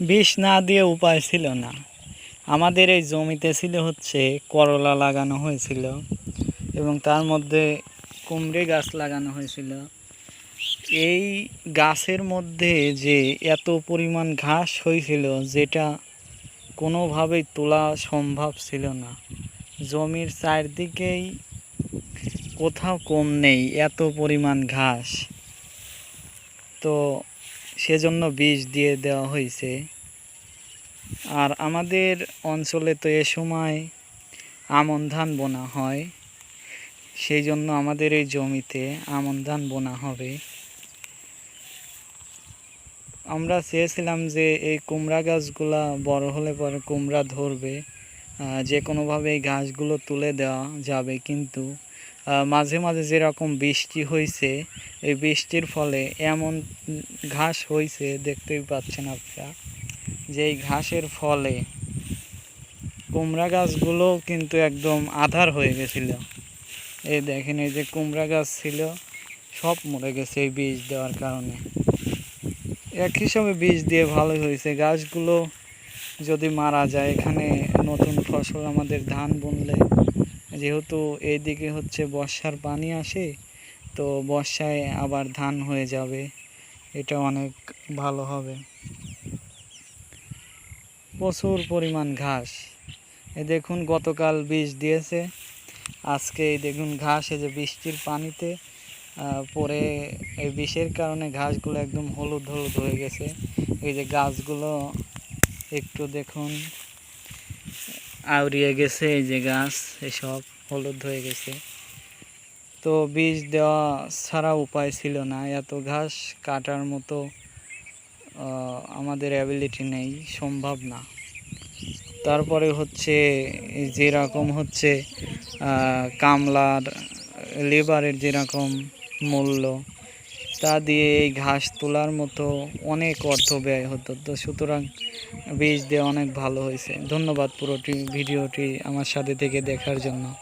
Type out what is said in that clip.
বিষ না দিয়ে উপায় ছিল না। আমাদের এই জমিতে ছিল হচ্ছে করলা লাগানো হয়েছিল এবং তার মধ্যে কুমড়ে গাছ লাগানো হয়েছিল। এই গাছের মধ্যে যে এত পরিমাণ ঘাস হয়েছিল যেটা কোনোভাবেই তোলা সম্ভব ছিল না। জমির চারদিকেই কোথাও কম নেই, এত পরিমাণ ঘাস। তো সেজন্য বীজ দিয়ে দেওয়া হয়েছে আর আমাদের অঞ্চলে তো এ সময় আমন ধান বোনা হয় সেই জন্য আমাদের এই জমিতে আমন ধান বোনা হবে। আমরা চেয়েছিলাম যে এই কুমড়া গাছগুলা বড় হলে পরে কুমড়া ধরবে যে কোনোভাবে এই গাছগুলো তুলে দেওয়া যাবে, কিন্তু মাঝে মাঝে যেরকম বৃষ্টি হয়েছে এই বৃষ্টির ফলে এমন ঘাস হয়েছে দেখতেই পাচ্ছেন আপনারা, যে এই ঘাসের ফলে কুমড়া গাছগুলো কিন্তু একদম আধার হয়ে গেছিল। এই দেখেন, এই যে কুমড়া গাছ ছিল, সব মরে গেছে এই বীজ দেওয়ার কারণে। এক হিসাবে বীজ দিয়ে ভালো হয়েছে। গাছগুলো যদি মারা যায়, এখানে নতুন ফসল আমাদের ধান বুনলে যেহেতু এইদিকে হচ্ছে বর্ষার পানি আসে, তো বর্ষায় আবার ধান হয়ে যাবে। এটা অনেক ভালো হবে। প্রচুর পরিমাণ ঘাস। এই দেখুন গতকাল বীজ দিয়েছে। আজকে এই দেখুন ঘাস, এই যে বৃষ্টির পানিতে পরে এই বিষের কারণে ঘাসগুলো একদম হলুদ হলুদ হয়ে গেছে। এই যে গাছগুলো একটু দেখুন। আউরিয়ে গেছে, এই যে গাছ, এসব হলুদ হয়ে গেছে। তো বীজ দেওয়া ছাড়া উপায় ছিল না। এত ঘাস কাটার মতো আমাদের অ্যাবিলিটি নেই, সম্ভব না। তারপরে হচ্ছে, যেরকম হচ্ছে কামলার, লেবারের যেরকম মূল্য তা দিয়ে এই ঘাস তোলার মতো অনেক অর্থ ব্যয় হতো। তো সুতরাং বীজ দিয়ে অনেক ভালো হয়েছে। ধন্যবাদ পুরোটি ভিডিওটি আমার সাথে থেকে দেখার জন্য।